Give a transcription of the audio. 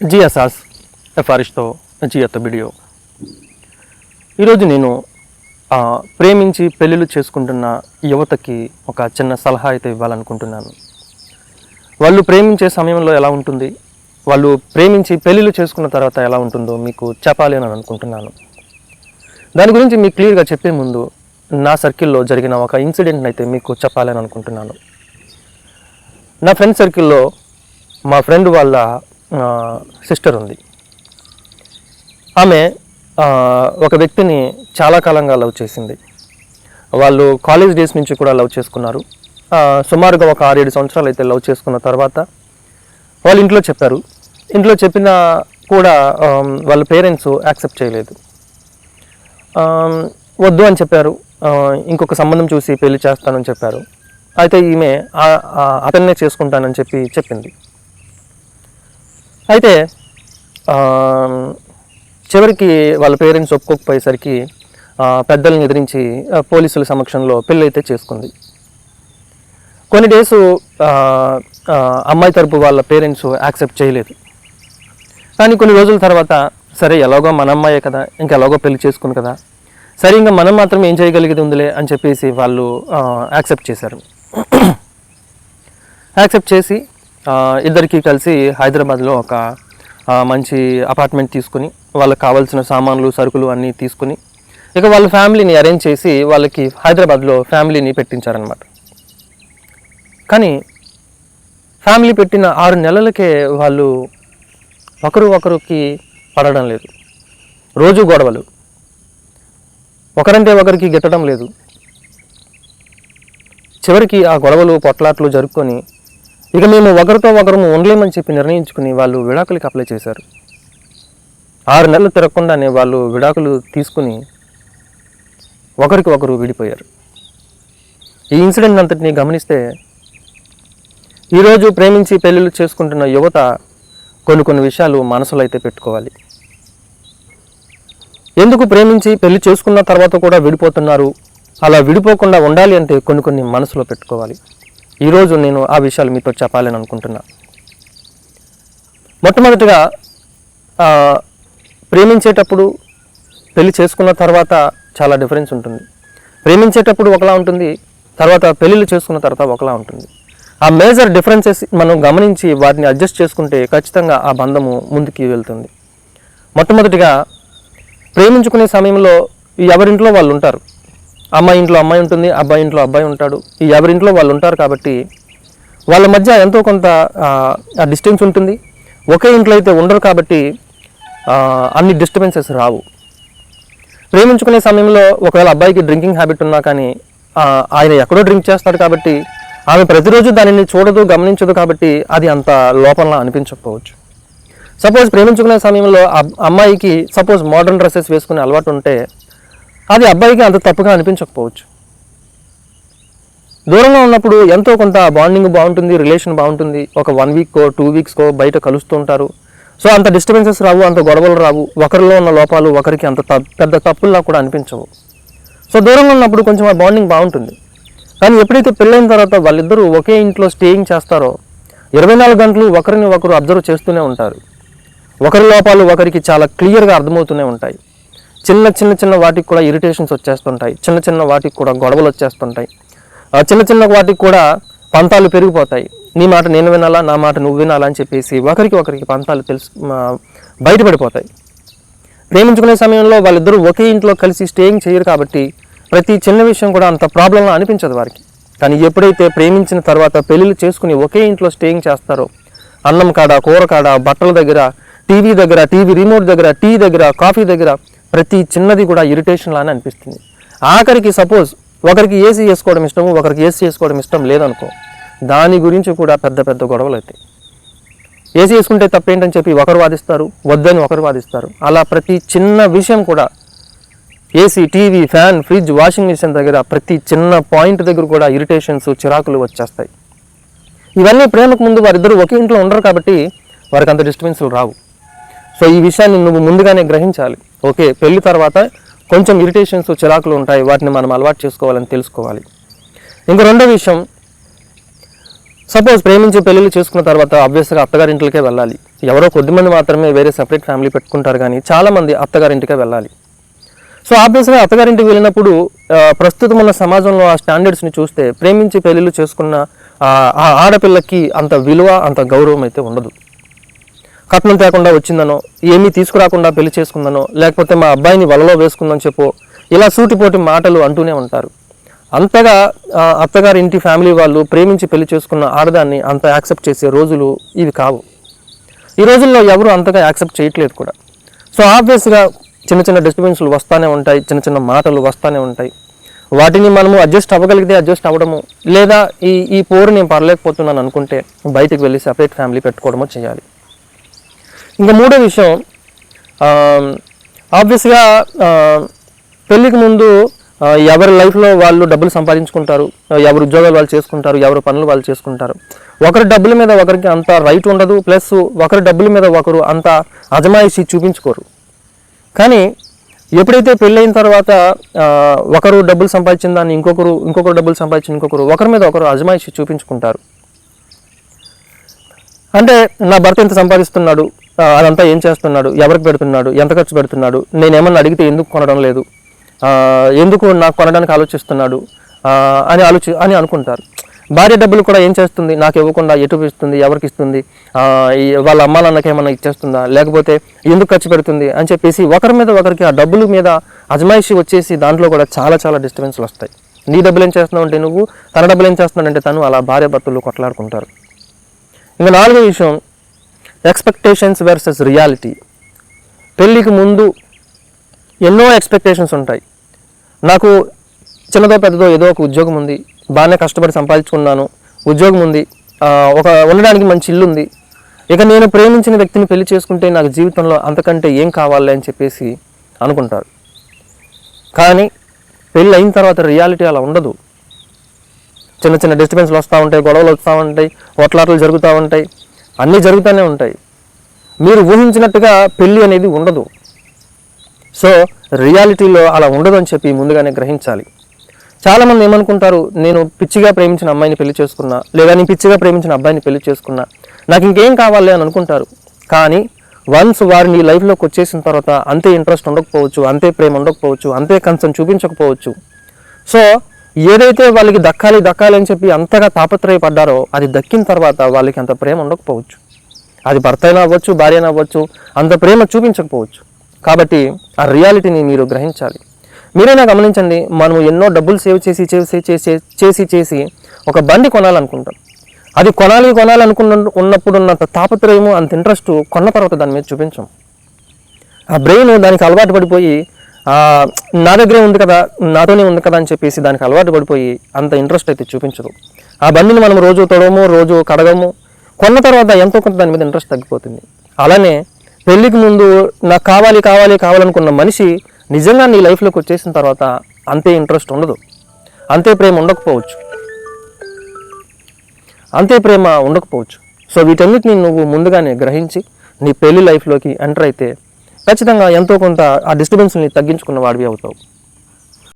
జిఎస్ఆస్ ఎఫారిష్తో జియత్ video. ఈరోజు నేను ప్రేమించి పెళ్ళిళ్ళు చేసుకుంటున్న యువతకి ఒక చిన్న సలహా అయితే ఇవ్వాలనుకుంటున్నాను. వాళ్ళు ప్రేమించే సమయంలో ఎలా ఉంటుంది? వాళ్ళు ప్రేమించి పెళ్ళిళ్ళు చేసుకున్న తర్వాత ఎలా ఉంటుందో మీకు చెప్పాలి అని అనుకుంటున్నాను. దాని గురించి మీకు క్లియర్గా చెప్పే ముందు నా సర్కిల్లో జరిగిన ఒక ఇన్సిడెంట్ని అయితే మీకు చెప్పాలని అనుకుంటున్నాను. నా ఫ్రెండ్ సర్కిల్లో మా ఫ్రెండ్ వాళ్ళ సిస్టర్ ఉంది. ఆమె ఒక వ్యక్తిని చాలా కాలంగా లవ్ చేసింది. వాళ్ళు కాలేజ్ డేస్ నుంచి కూడా లవ్ చేసుకున్నారు. సుమారుగా ఒక ఆరేడు సంవత్సరాలు అయితే లవ్ చేసుకున్న తర్వాత వాళ్ళు ఇంట్లో చెప్పారు. ఇంట్లో చెప్పినా కూడా వాళ్ళ పేరెంట్స్ యాక్సెప్ట్ చేయలేదు. వద్దు అని చెప్పారు. ఇంకొక సంబంధం చూసి పెళ్ళి చేస్తానని చెప్పారు. అయితే ఈమె ఆ- అతన్నే చేసుకుంటానని చెప్పి చెప్పింది. అయితే చివరికి వాళ్ళ పేరెంట్స్ ఒప్పుకోకపోయేసరికి పెద్దల్ని ఎదిరించి పోలీసుల సమక్షంలో పెళ్ళైతే చేసుకుంది. కొన్ని డేస్ అమ్మాయి తరపు వాళ్ళ పేరెంట్స్ యాక్సెప్ట్ చేయలేదు. కానీ కొన్ని రోజుల తర్వాత సరే ఎలాగో మన అమ్మాయే కదా ఇంకా ఎలాగో పెళ్ళి చేసుకుని కదా సరే ఇంకా మనం మాత్రం ఏం చేయగలిగేది ఉందిలే అని చెప్పేసి వాళ్ళు యాక్సెప్ట్ చేశారు. యాక్సెప్ట్ చేసి ఇద్దరికి కలిసి హైదరాబాద్లో ఒక మంచి అపార్ట్మెంట్ తీసుకుని వాళ్ళకి కావాల్సిన సామాన్లు సరుకులు అన్నీ తీసుకుని ఇక వాళ్ళ ఫ్యామిలీని అరేంజ్ చేసి వాళ్ళకి హైదరాబాద్లో ఫ్యామిలీని పెట్టించారనమాట కానీ ఫ్యామిలీ పెట్టిన ఆరు నెలలకే వాళ్ళు ఒకరు ఒకరికి పడడం లేదు. రోజు గొడవలు. ఒకరంటే ఒకరికి గిట్టడం లేదు. చివరికి ఆ గొడవలు పొట్లాట్లు జరుపుకొని ఇక మేము ఒకరితో ఒకరు ఉండలేమని చెప్పి నిర్ణయించుకుని వాళ్ళు విడాకులకి అప్లై చేశారు. ఆరు నెలలు తిరగకుండానే వాళ్ళు విడాకులు తీసుకుని ఒకరికి ఒకరు విడిపోయారు. ఈ ఇన్సిడెంట్ అంతటిని గమనిస్తే ఈరోజు ప్రేమించి పెళ్ళిళ్ళు చేసుకుంటున్న యువత కొన్ని కొన్ని విషయాలు మనసులో అయితే పెట్టుకోవాలి. ఎందుకు ప్రేమించి పెళ్ళి చేసుకున్న తర్వాత కూడా విడిపోతున్నారు? అలా విడిపోకుండా ఉండాలి అంటే కొన్ని కొన్ని మనసులో పెట్టుకోవాలి. ఈరోజు నేను ఆ విషయాలు మీతో చెప్పాలని అనుకుంటున్నా. మొట్టమొదటిగా ప్రేమించేటప్పుడు పెళ్ళి చేసుకున్న తర్వాత చాలా డిఫరెన్స్ ఉంటుంది. ప్రేమించేటప్పుడు ఒకలా ఉంటుంది తర్వాత పెళ్ళిళ్ళు చేసుకున్న తర్వాత ఒకలా ఉంటుంది. ఆ మేజర్ డిఫరెన్సెస్ మనం గమనించి వాటిని అడ్జస్ట్ చేసుకుంటే ఖచ్చితంగా ఆ బంధము ముందుకి వెళ్తుంది. మొట్టమొదటిగా ప్రేమించుకునే సమయంలో ఎవరింట్లో వాళ్ళు ఉంటారు? అమ్మాయి ఇంట్లో అమ్మాయి ఉంటుంది అబ్బాయి ఇంట్లో అబ్బాయి ఉంటాడు. ఈ ఎవరింట్లో వాళ్ళు ఉంటారు కాబట్టి వాళ్ళ మధ్య ఎంతో కొంత ఆ డిస్టెన్స్ ఉంటుంది. ఒకే ఇంట్లో అయితే ఉండరు కాబట్టి అన్ని డిస్టర్బెన్సెస్ రావు. ప్రేమించుకునే సమయంలో ఒకవేళ అబ్బాయికి డ్రింకింగ్ హ్యాబిట్ ఉన్నా కానీ ఆయన ఎక్కడో డ్రింక్ చేస్తాడు కాబట్టి ఆమె ప్రతిరోజు దానిని చూడదు గమనించదు కాబట్టి అది అంత లోపంలా అనిపించకపోవచ్చు. సపోజ్ ప్రేమించుకునే సమయంలో అమ్మాయికి సపోజ్ మోడర్న్ డ్రెస్సెస్ వేసుకునే అలవాటు ఉంటే అది అబ్బాయికి అంత తప్పుగా అనిపించకపోవచ్చు. దూరంగా ఉన్నప్పుడు ఎంతో కొంత బాండింగ్ బాగుంటుంది రిలేషన్ బాగుంటుంది. ఒక వన్ వీక్కో టూ వీక్స్కో బయట కలుస్తూ ఉంటారు. సో అంత డిస్టర్బెన్సెస్ రావు అంత గొడవలు రావు. ఒకరిలో ఉన్న లోపాలు ఒకరికి అంత త- పెద్ద తప్పుల్లా కూడా అనిపించవు. సో దూరంగా ఉన్నప్పుడు కొంచెం ఆ బాండింగ్ బాగుంటుంది. కానీ ఎప్పుడైతే పెళ్ళైన తర్వాత వాళ్ళిద్దరూ ఒకే ఇంట్లో స్టేయింగ్ చేస్తారో ఇరవై నాలుగు గంటలు ఒకరిని ఒకరు అబ్జర్వ్ చేస్తూనే ఉంటారు. ఒకరి లోపాలు ఒకరికి చాలా క్లియర్గా అర్థమవుతూనే ఉంటాయి. చిన్న చిన్న చిన్న వాటికి కూడా ఇరిటేషన్స్ వచ్చేస్తుంటాయి. చిన్న చిన్న వాటికి కూడా గొడవలు వచ్చేస్తుంటాయి. చిన్న చిన్న వాటికి కూడా పంతాలు పెరిగిపోతాయి. నీ మాట నేను వినాలా నా మాట నువ్వు వినాలా అని చెప్పేసి ఒకరికి ఒకరికి పంతాలు తెలుసు బయటపడిపోతాయి. ప్రేమించుకునే సమయంలో వాళ్ళిద్దరూ ఒకే ఇంట్లో కలిసి స్టేయింగ్ చేయరు కాబట్టి ప్రతి చిన్న విషయం కూడా అంత ప్రాబ్లంగా అనిపించదు వారికి. కానీ ఎప్పుడైతే ప్రేమించిన తర్వాత పెళ్ళిళ్ళు చేసుకుని ఒకే ఇంట్లో స్టేయింగ్ చేస్తారో అన్నం కాడ కూర కాడ బట్టల దగ్గర టీవీ దగ్గర టీవీ రిమోట్ దగ్గర టీ దగ్గర కాఫీ దగ్గర ప్రతి చిన్నది కూడా ఇరిటేషన్ లానే అనిపిస్తుంది. ఆఖరికి సపోజ్ ఒకరికి ఏసీ వేసుకోవడం ఇష్టము ఒకరికి ఏసీ వేసుకోవడం ఇష్టం లేదనుకో దాని గురించి కూడా పెద్ద పెద్ద గొడవలు అవుతాయి. ఏసీ వేసుకుంటే తప్పేంటని చెప్పి ఒకరు వాదిస్తారు వద్దని ఒకరు వాదిస్తారు. అలా ప్రతి చిన్న విషయం కూడా AC TV fan fridge washing machine దగ్గర ప్రతి చిన్న పాయింట్ దగ్గర కూడా ఇరిటేషన్స్ చిరాకులు వచ్చేస్తాయి. ఇవన్నీ ప్రేమకు ముందు వారిద్దరూ ఒకే ఇంట్లో ఉండరు కాబట్టి వారికి అంత డిస్టర్బెన్స్లు రావు. సో ఈ విషయాన్ని నువ్వు ముందుగానే గ్రహించాలి. ఓకే పెళ్ళి తర్వాత కొంచెం ఇరిటేషన్స్ చిరాకులు ఉంటాయి. వాటిని మనం అలవాటు చేసుకోవాలని తెలుసుకోవాలి. ఇంక రెండో విషయం సపోజ్ ప్రేమించి పెళ్ళిళ్ళు చేసుకున్న తర్వాత ఆబ్వియస్గా అత్తగారింటికే వెళ్ళాలి. ఎవరో కొద్దిమంది మాత్రమే వేరే సెపరేట్ ఫ్యామిలీ పెట్టుకుంటారు కానీ చాలామంది అత్తగారింటికే వెళ్ళాలి. సో ఆబ్వియస్గా అత్తగారింటికి వెళ్ళినప్పుడు ప్రస్తుతం ఉన్న సమాజంలో ఆ స్టాండర్డ్స్ని చూస్తే ప్రేమించి పెళ్ళిళ్ళు చేసుకున్న ఆ ఆడపిల్లకి అంత విలువ అంత గౌరవం అయితే ఉండదు. కట్నం తేకుండా వచ్చిందనో ఏమీ తీసుకురాకుండా పెళ్ళి చేసుకుందనో లేకపోతే మా అబ్బాయిని వలలో వేసుకుందని చెప్పో ఇలా సూటిపోటి మాటలు అంటూనే ఉంటారు. అంతగా అత్తగారి ఇంటి ఫ్యామిలీ వాళ్ళు ప్రేమించి పెళ్ళి చేసుకున్న ఆడదాన్ని అంత యాక్సెప్ట్ చేసే రోజులు ఇవి కావు. ఈ రోజుల్లో ఎవరు అంతగా యాక్సెప్ట్ చేయట్లేదు కూడా. సో ఆబ్వియస్గా చిన్న చిన్న డిస్టర్బెన్స్లు వస్తూనే ఉంటాయి చిన్న చిన్న మాటలు వస్తూనే ఉంటాయి. వాటిని మనము అడ్జస్ట్ అవ్వగలిగితే అడ్జస్ట్ అవ్వడము లేదా ఈ ఈ పోరు నేను పడలేకపోతున్నాను అనుకుంటే బయటికి వెళ్ళి సపరేట్ ఫ్యామిలీ పెట్టుకోవడమో చేయాలి. ఇంకా మూడో విషయం ఆబ్వియస్గా పెళ్ళికి ముందు ఎవరి లైఫ్లో వాళ్ళు డబ్బులు సంపాదించుకుంటారు ఎవరు ఉద్యోగాలు వాళ్ళు చేసుకుంటారు ఎవరు పనులు వాళ్ళు చేసుకుంటారు. ఒకరి డబ్బుల మీద ఒకరికి అంత రైట్ ఉండదు ప్లస్ ఒకరి డబ్బుల మీద ఒకరు అంత అజమాయిషి చూపించుకోరు. కానీ ఎప్పుడైతే పెళ్ళైన తర్వాత ఒకరు డబ్బులు సంపాదించిన దాన్ని ఇంకొకరు ఇంకొకరు డబ్బులు సంపాదించిన ఇంకొకరు ఒకరి మీద ఒకరు అజమాయిషి చూపించుకుంటారు. అంటే నా భర్త ఎంత సంపాదిస్తున్నాడు అదంతా ఏం చేస్తున్నాడు? ఎవరికి పెడుతున్నాడు? ఎంత ఖర్చు పెడుతున్నాడు? నేనేమన్నా అడిగితే ఎందుకు కొనడం లేదు? ఎందుకు నాకు కొనడానికి ఆలోచిస్తున్నాడు? అని ఆలోచి అని అనుకుంటారు. భార్య డబ్బులు కూడా ఏం చేస్తుంది? నాకు ఇవ్వకుండా ఎటు ఇస్తుంది? ఎవరికి ఇస్తుంది? వాళ్ళ అమ్మ నాన్నకి ఏమన్నా ఇచ్చేస్తుందా? లేకపోతే ఎందుకు ఖర్చు పెడుతుంది? అని చెప్పేసి ఒకరి మీద ఒకరికి ఆ డబ్బుల మీద అజమాయిషి వచ్చేసి దాంట్లో కూడా చాలా చాలా డిస్టర్బెన్స్లు వస్తాయి. నీ డబ్బులు ఏం చేస్తున్నావు అంటే నువ్వు? తన డబ్బులు ఏం చేస్తున్నాడంటే తను అలా భార్య భర్తలు కొట్లాడుకుంటారు. ఇంకా నాలుగో విషయం ఎక్స్పెక్ట్ ఎక్స్పెక్టేషన్స్ వర్సెస్ రియాలిటీ పెళ్ళికి ముందు ఎన్నో ఎక్స్పెక్టేషన్స్ ఉంటాయి. నాకు చిన్నదో పెద్దదో ఏదో ఒక ఉద్యోగం ఉంది. బాగానే కష్టపడి సంపాదించుకున్నాను. ఉద్యోగం ఉంది. ఒక ఉండడానికి మంచి ఇల్లు ఉంది. ఇక నేను ప్రేమించిన వ్యక్తిని పెళ్ళి చేసుకుంటే నాకు జీవితంలో అంతకంటే ఏం కావాలి అని చెప్పేసి అనుకుంటారు. కానీ పెళ్ళి అయిన తర్వాత రియాలిటీ అలా ఉండదు. చిన్న చిన్న డిస్టర్బెన్స్లు వస్తూ ఉంటాయి గొడవలు వస్తూ ఉంటాయి ఒట్లాటలు జరుగుతూ ఉంటాయి. అన్నీ జరుగుతూనే ఉంటాయి. మీరు ఊహించినట్టుగా పెళ్ళి అనేది ఉండదు. సో రియాలిటీలో అలా ఉండదు అని చెప్పి ముందుగానే గ్రహించాలి. చాలామంది ఏమనుకుంటారు నేను పిచ్చిగా ప్రేమించిన అమ్మాయిని పెళ్ళి చేసుకున్నా లేదా నేను పిచ్చిగా ప్రేమించిన అబ్బాయిని పెళ్ళి చేసుకున్నా నాకు ఇంకేం కావాలి అని అనుకుంటారు. కానీ వన్స్ వారు నీ లైఫ్లోకి వచ్చేసిన తర్వాత అంతే ఇంట్రెస్ట్ ఉండకపోవచ్చు అంతే ప్రేమ ఉండకపోవచ్చు అంతే కన్సర్న్ చూపించకపోవచ్చు. సో ఏదైతే వాళ్ళకి దక్కాలి దక్కాలి అని చెప్పి అంతగా తాపత్రయపడ్డారో అది దక్కిన తర్వాత వాళ్ళకి అంత ప్రేమ ఉండకపోవచ్చు. అది భర్త అయినా అవ్వచ్చు భార్య అయినా అవ్వచ్చు అంత ప్రేమ చూపించకపోవచ్చు. కాబట్టి ఆ రియాలిటీని మీరు గ్రహించాలి. మీరైనా గమనించండి మనము ఎన్నో డబ్బులు సేవ్ చేసి చేసి చేసి చేసి చేసి ఒక బండి కొనాలనుకుంటాం. అది కొనాలి కొనాలనుకున్న ఉన్నప్పుడు ఉన్నంత తాపత్రయము అంత ఇంట్రెస్ట్ కొన్న తర్వాత దాని మీద చూపించాం. ఆ బ్రెయిన్ దానికి అలవాటు పడిపోయి నా దగ్గరే ఉంది కదా నాతోనే ఉంది కదా అని చెప్పేసి దానికి అలవాటు పడిపోయి అంత ఇంట్రెస్ట్ అయితే చూపించదు. ఆ బండిని మనం రోజు తొడము రోజు కడగము కొన్న తర్వాత ఎంతో కొంత దాని మీద ఇంట్రెస్ట్ తగ్గిపోతుంది. అలానే పెళ్ళికి ముందు నాకు కావాలి కావాలి కావాలనుకున్న మనిషి నిజంగా నీ లైఫ్లోకి వచ్చేసిన తర్వాత అంతే ఇంట్రెస్ట్ ఉండదు. అంతే ప్రేమ ఉండకపోవచ్చు. అంతే ప్రేమ ఉండకపోవచ్చు. సో వీటన్నిటిని నువ్వు ముందుగానే గ్రహించి నీ పెళ్ళి లైఫ్లోకి ఎంటర్ అయితే ఖచ్చితంగా ఎంతో కొంత ఆ డిస్టర్బెన్స్ని తగ్గించుకున్న వాడివి అవుతావు.